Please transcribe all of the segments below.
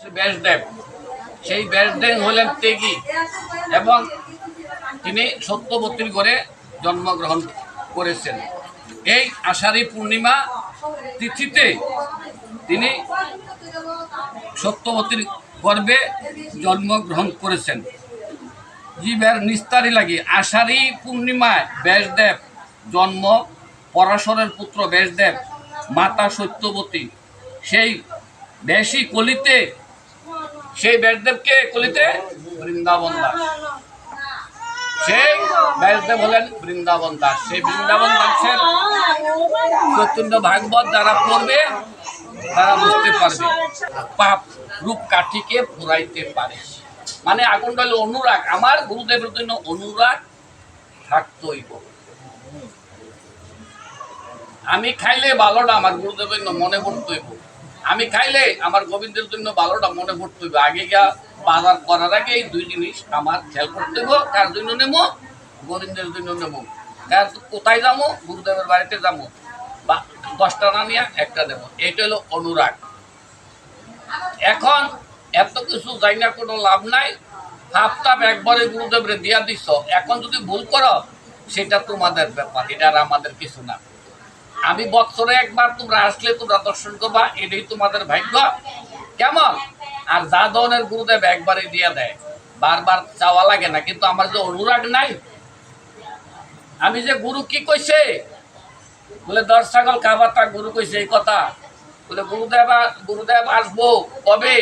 ব্যাসদেব। সেই ব্যাসদেব হলেন তেগি এবং তিনি সত্যবতীর ঘরে জন্মগ্রহণ করেছেন। এই আষাঢ়ী পূর্ণিমা তিথিতে তিনি সত্যবতীর গর্ভে জন্মগ্রহণ করেছেন। জীবের নিস্তারি লাগি আষাঢ়ী পূর্ণিমায় ব্যাসদেব জন্ম, পরাশরের পুত্র ব্যাসদেব, মাতা সত্যবতী। সেই ব্যাসী কলিতে সেই ব্যাসদেবকে কলিতে? বৃন্দাবন দাস। সেই ব্যাসদেব হলেন বৃন্দাবন দাস। সেই বৃন্দাবন দাসের চৈতন্য ভাগবত যারা পড়বে, তারা বুঝতে পারবে, পাপ রূপ কাঠিকে পুরাইতে পারে। মানে আগুনটা হলো অনুরাগ, আমার গুরুদেবের জন্য অনুরাগ থাকতই আমি খাইলে ভালোটা আমার গুরুদেবের মনে পড়তইব আমি খাইলে আমার গোবিন্দের জন্য ভালোটা মনে পড়তইব আগে গিয়া বাজার করার আগে এই দুই জিনিস আমার খেয়াল করতে হইব, কার জন্য নেব গোবিন্দের জন্য নেব কার কোথায় যাব? গুরুদেবের বাড়িতে যাব। বা দশটা না নিয়ে একটা দেবো এটা হলো অনুরাগ। এখন এত কিছু যাই না কোনো লাভ নাই। হাফতাপ একবারে গুরুদেবরে দিয়া দিছ। এখন যদি ভুল করো, সেটা তোমাদের ব্যাপার। এটা আর আমাদের কিছু না। আমি বছরে একবার তোমরা আসলে তোমরা দর্শন করবা, এটাই তোমাদের ভাগ্য। কেমন? আর যা ধরনের গুরুদেব একবারে দিয়া দেয়। বারবার চাওয়া লাগে না, কিন্তু আমার যে অনুরাগ নাই। আমি যে গুরু কি কইছে? বলে, দশ ছাগল খাবার গুরু কইছে, এই কথা। বলে, গুরুদেব গুরুদেব আসব কবে?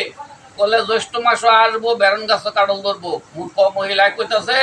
বলে, জ্যৈষ্ঠ মাসও আসব, বেরন গাছ কাটল ধরবো। মূর্খ মহিলায় কইতাছে